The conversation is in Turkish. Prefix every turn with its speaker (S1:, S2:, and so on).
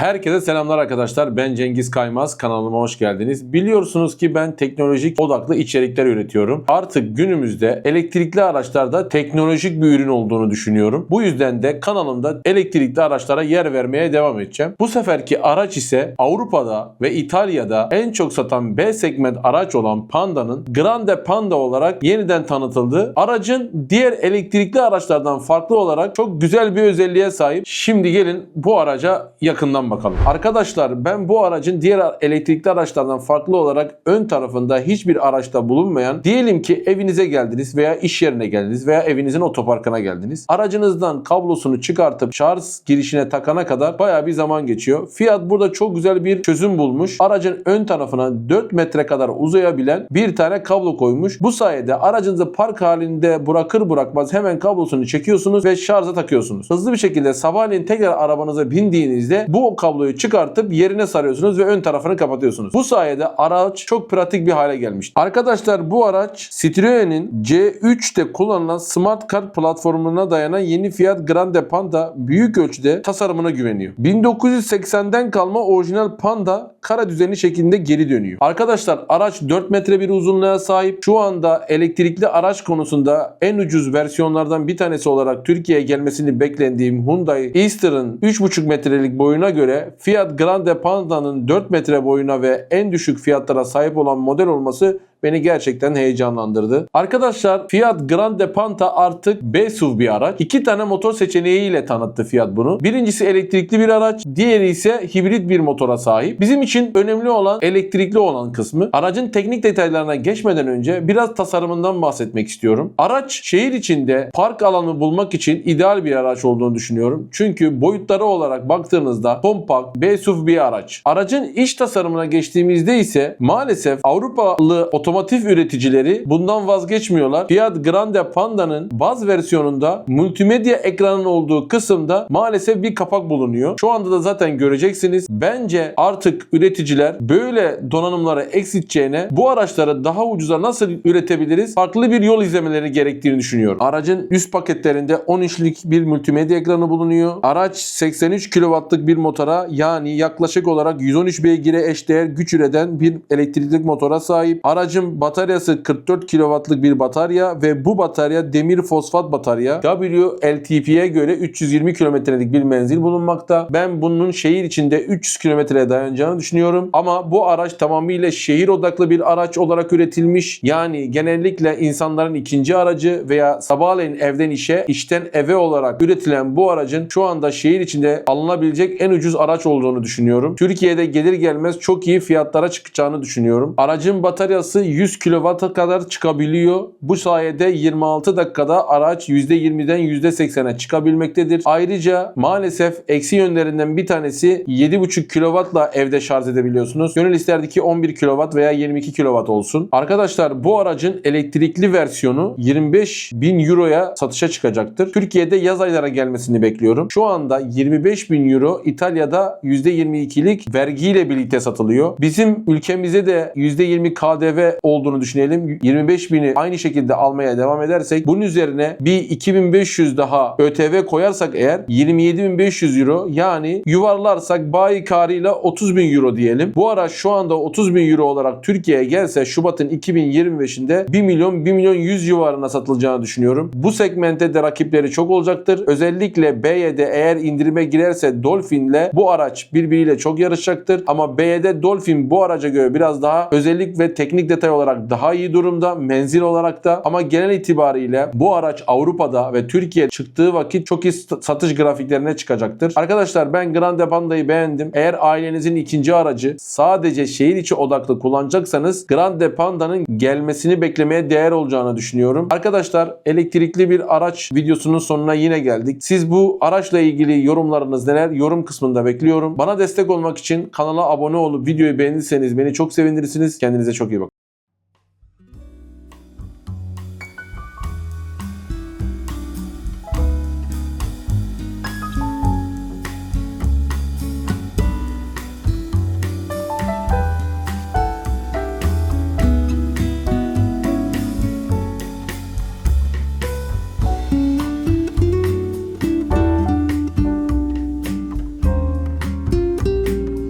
S1: Herkese selamlar arkadaşlar. Ben Cengiz Kaymaz. Kanalıma hoş geldiniz. Biliyorsunuz ki ben teknolojik odaklı içerikler üretiyorum. Artık günümüzde elektrikli araçlarda teknolojik bir ürün olduğunu düşünüyorum. Bu yüzden de kanalımda elektrikli araçlara yer vermeye devam edeceğim. Bu seferki araç ise Avrupa'da ve İtalya'da en çok satan B segment araç olan Panda'nın Grande Panda olarak yeniden tanıtıldı. Aracın diğer elektrikli araçlardan farklı olarak çok güzel bir özelliğe sahip. Şimdi gelin bu araca yakından bakalım. Arkadaşlar ben bu aracın diğer elektrikli araçlardan farklı olarak ön tarafında hiçbir araçta bulunmayan diyelim ki evinize geldiniz veya iş yerine geldiniz veya evinizin otoparkına geldiniz. Aracınızdan kablosunu çıkartıp şarj girişine takana kadar baya bir zaman geçiyor. Fiat burada çok güzel bir çözüm bulmuş. Aracın ön tarafına 4 metre kadar uzayabilen bir tane kablo koymuş. Bu sayede aracınızı park halinde bırakır bırakmaz hemen kablosunu çekiyorsunuz ve şarja takıyorsunuz. Hızlı bir şekilde sabahleyin tekrar arabanıza bindiğinizde bu kabloyu çıkartıp yerine sarıyorsunuz ve ön tarafını kapatıyorsunuz. Bu sayede araç çok pratik bir hale gelmiş. Arkadaşlar bu araç Citroen'in C3'te kullanılan Smart Card platformuna dayanan yeni Fiat Grande Panda büyük ölçüde tasarımına güveniyor. 1980'den kalma orijinal Panda kara düzeni şeklinde geri dönüyor. Arkadaşlar araç 4 metre bir uzunluğa sahip. Şu anda elektrikli araç konusunda en ucuz versiyonlardan bir tanesi olarak Türkiye'ye gelmesini beklendiğim Hyundai Easter'ın 3,5 metrelik boyuna göre Fiat Grande Panda'nın 4 metre boyuna ve en düşük fiyatlara sahip olan model olması beni gerçekten heyecanlandırdı. Arkadaşlar Fiat Grande Panta artık B-SUV bir araç. İki tane motor seçeneğiyle tanıttı Fiat bunu. Birincisi elektrikli bir araç, diğeri ise hibrit bir motora sahip. Bizim için önemli olan elektrikli olan kısmı. Aracın teknik detaylarına geçmeden önce biraz tasarımından bahsetmek istiyorum. Araç şehir içinde park alanı bulmak için ideal bir araç olduğunu düşünüyorum. Çünkü boyutları olarak baktığınızda kompakt, B-SUV bir araç. Aracın iç tasarımına geçtiğimizde ise maalesef Avrupalı otomotiv üreticileri bundan vazgeçmiyorlar. Fiat Grande Panda'nın baz versiyonunda multimedya ekranın olduğu kısımda maalesef bir kapak bulunuyor. Şu anda da zaten göreceksiniz. Bence artık üreticiler böyle donanımları eksilteceğine bu araçları daha ucuza nasıl üretebiliriz? Farklı bir yol izlemeleri gerektiğini düşünüyorum. Aracın üst paketlerinde 10 inçlik bir multimedya ekranı bulunuyor. Araç 83 kW'lık bir motora yani yaklaşık olarak 113 beygire eşdeğer güç üreten bir elektrikli motora sahip. Aracın bataryası 44 kW'lık bir batarya ve bu batarya demir fosfat batarya. WLTP'ye göre 320 kilometrelik bir menzil bulunmakta. Ben bunun şehir içinde 300 kilometreye dayanacağını düşünüyorum. Ama bu araç tamamıyla şehir odaklı bir araç olarak üretilmiş. Yani genellikle insanların ikinci aracı veya sabahleyin evden işe, işten eve olarak üretilen bu aracın şu anda şehir içinde alınabilecek en ucuz araç olduğunu düşünüyorum. Türkiye'de gelir gelmez çok iyi fiyatlara çıkacağını düşünüyorum. Aracın bataryası 100 kW'a kadar çıkabiliyor. Bu sayede 26 dakikada araç %20'den %80'e çıkabilmektedir. Ayrıca maalesef eksi yönlerinden bir tanesi 7,5 kW'la evde şarj edebiliyorsunuz. Gönül isterdi ki 11 kW veya 22 kW olsun. Arkadaşlar bu aracın elektrikli versiyonu 25 bin Euro'ya satışa çıkacaktır. Türkiye'de yaz aylara gelmesini bekliyorum. Şu anda 25 bin Euro İtalya'da %22'lik vergiyle birlikte satılıyor. Bizim ülkemizde de %20 KDV olduğunu düşünelim. 25 bini aynı şekilde almaya devam edersek bunun üzerine bir 2500 daha ÖTV koyarsak eğer 27.500 euro yani yuvarlarsak bayi karıyla 30 bin euro diyelim. Bu araç şu anda 30 bin euro olarak Türkiye'ye gelse Şubat'ın 2025'inde 1 milyon 1 milyon 100 civarına satılacağını düşünüyorum. Bu segmentte de rakipleri çok olacaktır. Özellikle B'ye eğer indirime girerse Dolphin'le bu araç birbiriyle çok yarışacaktır. Ama B'ye Dolphin bu araca göre biraz daha özellik ve teknik detay olarak daha iyi durumda. Menzil olarak da ama genel itibariyle bu araç Avrupa'da ve Türkiye çıktığı vakit çok iyi satış grafiklerine çıkacaktır. Arkadaşlar ben Grande Panda'yı beğendim. Eğer ailenizin ikinci aracı sadece şehir içi odaklı kullanacaksanız Grande Panda'nın gelmesini beklemeye değer olacağını düşünüyorum. Arkadaşlar elektrikli bir araç videosunun sonuna yine geldik. Siz bu araçla ilgili yorumlarınız neler? Yorum kısmında bekliyorum. Bana destek olmak için kanala abone olup videoyu beğenirseniz beni çok sevindirirsiniz. Kendinize çok iyi bakın.